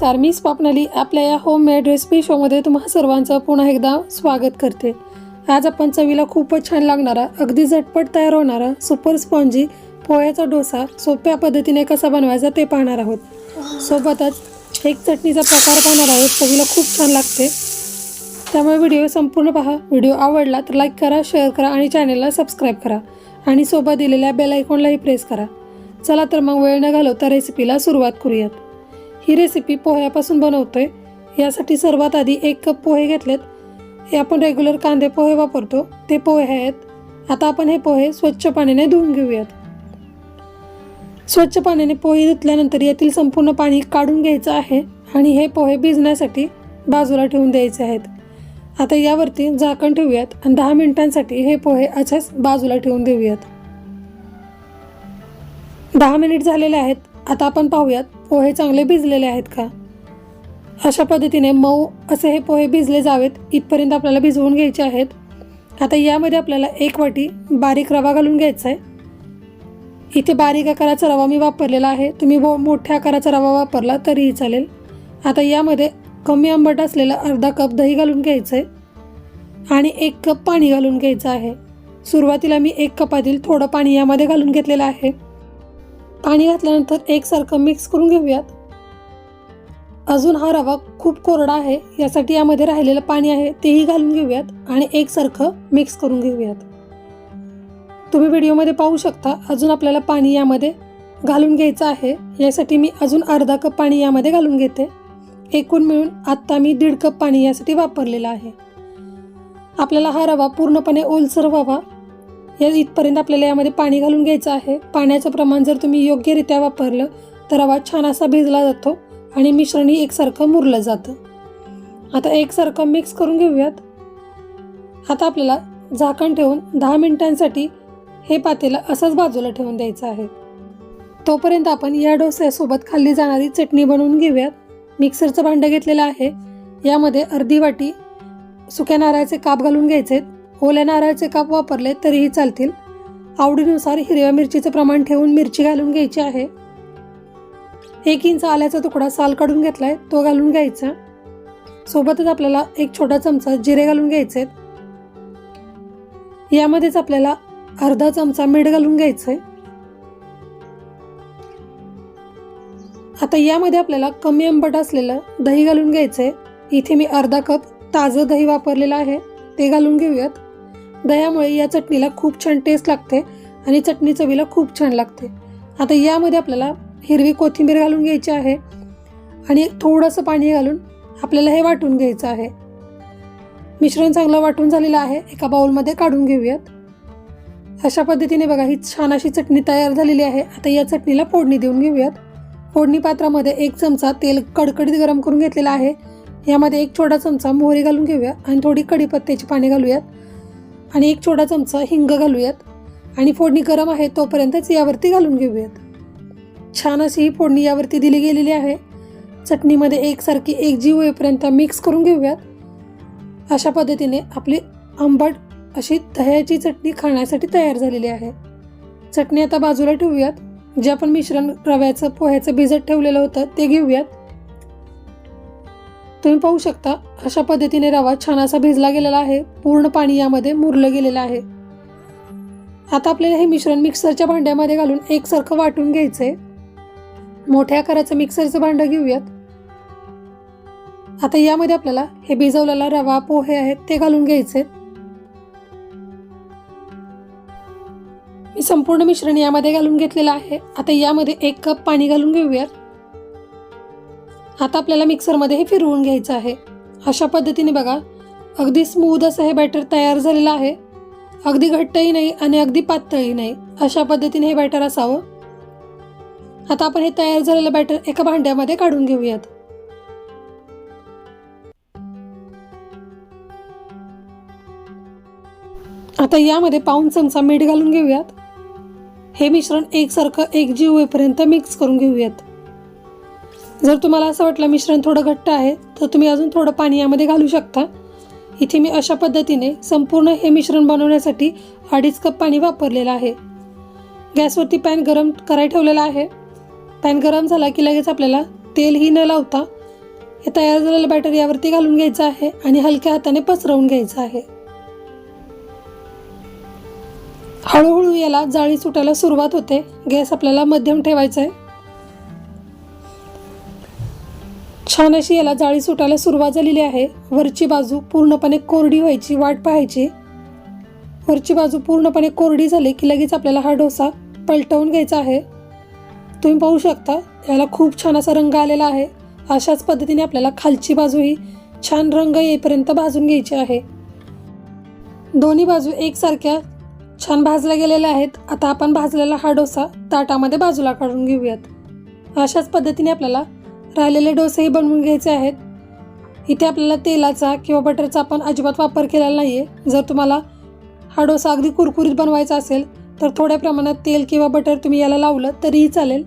नमस्कार मी स्वप्नाली. आपल्या या होममेड रेसिपी शोमध्ये तुम्हा सर्वांचं पुन्हा एकदा स्वागत करते. आज आपण चवीला खूपच छान लागणारा अगदी झटपट तयार होणारा सुपर स्पॉन्जी पोह्याचा डोसा सोप्या पद्धतीने कसा बनवायचा ते पाहणार आहोत. सोबतच एक चटणीचा प्रकार पाहणार आहोत चवीला खूप छान लागते. त्यामुळे व्हिडिओ संपूर्ण पहा. व्हिडिओ आवडला तर लाईक करा शेअर करा आणि चॅनेलला सबस्क्राईब करा. आणि सोबत दिलेल्या बेल आयकॉनलाही प्रेस करा. चला तर मग वेळ न घालवता रेसिपीला सुरुवात करूयात. ही रेसिपी पोह्यापासून बनवतोय. यासाठी सर्वात आधी एक कप पोहे घेतलेत. हे आपण रेग्युलर कांदे पोहे वापरतो. ते पोहे आहेत. आता आपण हे पोहे स्वच्छ पाण्याने धुवून घेऊयात. स्वच्छ पाण्याने पोहे धुतल्यानंतर यातील संपूर्ण पाणी काढून घ्यायचं आहे आणि हे पोहे भिजण्यासाठी बाजूला ठेवून द्यायचे आहेत. आता यावरती झाकण ठेवूयात आणि दहा मिनिटांसाठी हे पोहे असेच बाजूला ठेवून देऊयात. दहा मिनिट झालेले आहेत. आता आपण पाहूयात पोहे चांगले भिजलेले आहेत का? अशा पद्धतीने मऊ असे हे पोहे भिजले जावेत इथपर्यंत आपल्याला भिजवून घ्यायचे आहेत. आता यामध्ये आपल्याला एक वाटी बारीक रवा घालून घ्यायचा आहे. इथे बारीक आकाराचा रवा मी वापरलेला आहे. तुम्ही बो मोठ्या आकाराचा रवा वापरला तरीही चालेल. आता यामध्ये कमी आंबट असलेला अर्धा कप दही घालून घ्यायचं आहे आणि एक कप पाणी घालून घ्यायचं आहे. सुरुवातीला मी एक कपातील थोडं पाणी यामध्ये घालून घेतलेलं आहे. पाणी घातल्यानंतर एकसारखं मिक्स करून घेऊयात. अजून हा रवा खूप कोरडा आहे यासाठी यामध्ये राहिलेलं पाणी आहे तेही घालून घेऊयात आणि एकसारखं मिक्स करून घेऊयात. तुम्ही व्हिडिओमध्ये पाहू शकता अजून आपल्याला पाणी यामध्ये घालून घ्यायचं आहे. यासाठी मी अजून अर्धा कप पाणी यामध्ये घालून घेते. एकूण मिळून आत्ता मी दीड कप पाणी यासाठी वापरलेलं आहे. आपल्याला हा रवा पूर्णपणे ओलसर व्हावा या इथपर्यंत आपल्याला यामध्ये पाणी घालून घ्यायचं आहे. पाण्याचं प्रमाण जर तुम्ही योग्यरित्या वापरलं तर रवा छान असा भिजला जातो आणि मिश्रणही एकसारखं मुरलं जातं. आता एकसारखं मिक्स करून घेऊयात. आता आपल्याला झाकण ठेवून दहा मिनिटांसाठी हे पातेलं असंच बाजूला ठेवून द्यायचं आहे. तोपर्यंत आपण या डोस्यासोबत खाल्ली जाणारी चटणी बनवून घेऊयात. मिक्सरचं भांडं घेतलेलं आहे. यामध्ये अर्धी वाटी सुक्या नारळाचे काप घालून घ्यायचे ओल्या नारळाचे काप वापरले तरीही चालतील. आवडीनुसार हिरव्या मिरचीचं प्रमाण ठेवून मिरची घालून घ्यायची आहे. एक इंच आल्याचा तुकडा साल काढून घेतलाय तो घालून घ्यायचा. सोबतच आपल्याला एक छोटा चमचा जिरे घालून घ्यायचे यामध्येच आपल्याला अर्धा चमचा मीठ घालून घ्यायचंय. आता यामध्ये आपल्याला कमी आंबट असलेलं दही घालून घ्यायचंय. इथे मी अर्धा कप ताजं दही वापरलेलं आहे ते घालून घेऊयात. दह्यामुळे या चटणीला खूप छान टेस्ट लागते आणि चटणी चवीला खूप छान लागते. आता यामध्ये आपल्याला हिरवी कोथिंबीर घालून घ्यायची आहे आणि थोडंसं पाणी घालून आपल्याला हे वाटून घ्यायचं आहे. मिश्रण चांगलं वाटून झालेलं आहे. एका बाउलमध्ये काढून घेऊयात. अशा पद्धतीने बघा ही छान अशी चटणी तयार झालेली आहे. आता या चटणीला फोडणी देऊन घेऊयात. फोडणी पात्रामध्ये एक चमचा तेल कडकडीत गरम करून घेतलेला आहे. यामध्ये एक छोटा चमचा मोहरी घालून घेऊया आणि थोडी कढीपत्त्याची पाने घालूयात. आणि एक छोटा चमचा हिंग घालूयात. आणि फोडणी गरम आहे तोपर्यंतच यावरती घालून घेऊयात. छान अशी ही फोडणी यावरती दिली गेलेली आहे. चटणीमध्ये एकसारखी एक जीव होईपर्यंत मिक्स करून घेऊयात. अशा पद्धतीने आपली आंबट अशी दह्याची चटणी खाण्यासाठी तयार झालेली आहे. चटणी आता बाजूला ठेवूयात. जे आपण मिश्रण रव्याचं पोह्याचं भिजत ठेवलेलं होतं ते घेऊयात. तुम्ही पाहू शकता अशा पद्धतीने रवा छान असा भिजला गेलेला आहे. पूर्ण पाणी यामध्ये मुरलं गेलेलं आहे. आता आपल्याला हे मिश्रण मिक्सरच्या भांड्यामध्ये घालून एकसारखं वाटून घ्यायचं आहे मोठ्या आकाराचं मिक्सरचं भांडं घेऊयात. आता यामध्ये आपल्याला हे भिजवलेला रवा पोहे आहेत ते घालून घ्यायचे मी संपूर्ण मिश्रण यामध्ये घालून घेतलेलं आहे. आता यामध्ये एक कप पाणी घालून घेऊयात. आता आपल्याला मिक्सरमध्ये हे फिरवून घ्यायचं आहे. अशा पद्धतीने बघा अगदी स्मूद असं हे बॅटर तयार झालेलं आहे. अगदी घट्टही नाही आणि अगदी पातळही नाही. अशा पद्धतीने हे बॅटर असावं. आता आपण हे तयार झालेलं बॅटर एका भांड्यामध्ये काढून घेऊयात. आता यामध्ये पाऊन चमचा मीठ घालून घेऊयात. हे मिश्रण एकसारखं एकजीव होईपर्यंत मिक्स करून घेऊयात. जर तुम्हाला असं वाटलं मिश्रण थोडं घट्ट आहे तर तुम्ही अजून थोडं पाणी यामध्ये घालू शकता. इथे मी अशा पद्धतीने संपूर्ण हे मिश्रण बनवण्यासाठी अडीच कप पाणी वापरलेलं आहे. गॅसवरती पॅन गरम करायला ठेवलेला आहे. पॅन गरम झाला की लगेच आपल्याला तेलही न लावता हे तयार झालेलं बॅटर यावरती घालून घ्यायचं आहे आणि हलक्या हाताने पसरवून घ्यायचं आहे. हळूहळू याला जाळी सुटायला सुरुवात होते. गॅस आपल्याला मध्यम ठेवायचा आहे. छान अशी याला जाळी सुटायला सुरुवात झालेली आहे. वरची बाजू पूर्णपणे कोरडी व्हायची वाट पाहायची. वरची बाजू पूर्णपणे कोरडी झाली की लगेच आपल्याला हा डोसा पलटवून घ्यायचा आहे. तुम्ही पाहू शकता याला खूप छान असा रंग आलेला आहे. अशाच पद्धतीने आपल्याला खालची बाजू ही छान रंग येईपर्यंत भाजून घ्यायची आहे. दोन्ही बाजू एकसारख्या छान भाजल्या गेलेल्या आहेत. आता आपण भाजलेला हा डोसा ताटामध्ये बाजूला काढून घेऊयात. अशाच पद्धतीने आपल्याला राहिलेले डोसेही बनवून घ्यायचे आहेत. इथे आपल्याला तेलाचा किंवा बटरचा आपण अजिबात वापर केलेला नाही आहे जर तुम्हाला हा डोसा अगदी कुरकुरीत बनवायचा असेल तर थोड्या प्रमाणात तेल किंवा बटर तुम्ही याला लावलं तरीही चालेल.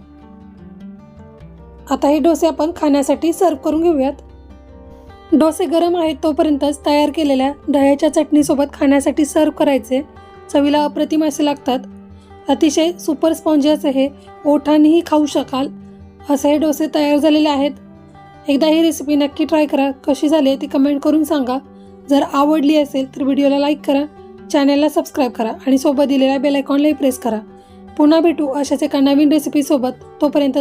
आता हे डोसे आपण खाण्यासाठी सर्व करून घेऊयात. डोसे गरम आहेत तोपर्यंतच तयार केलेल्या दह्याच्या चटणीसोबत खाण्यासाठी सर्व करायचे. चवीला अप्रतिम असे लागतात. अतिशय सुपर स्पॉन्जी असे हे. ओठानेही खाऊ शकाल. असे हे डोसे तयार झालेले आहेत. एकदा ही रेसिपी नक्की ट्राय करा. कशी झाली ती कमेंट करून सांगा. जर आवडली असेल तर व्हिडिओला लाईक करा. चॅनलला सबस्क्राईब करा आणि सोबत दिलेल्या बेल आयकॉनलाही प्रेस करा. पुन्हा भेटू अशाच एका नवीन रेसिपीसोबत तोपर्यंत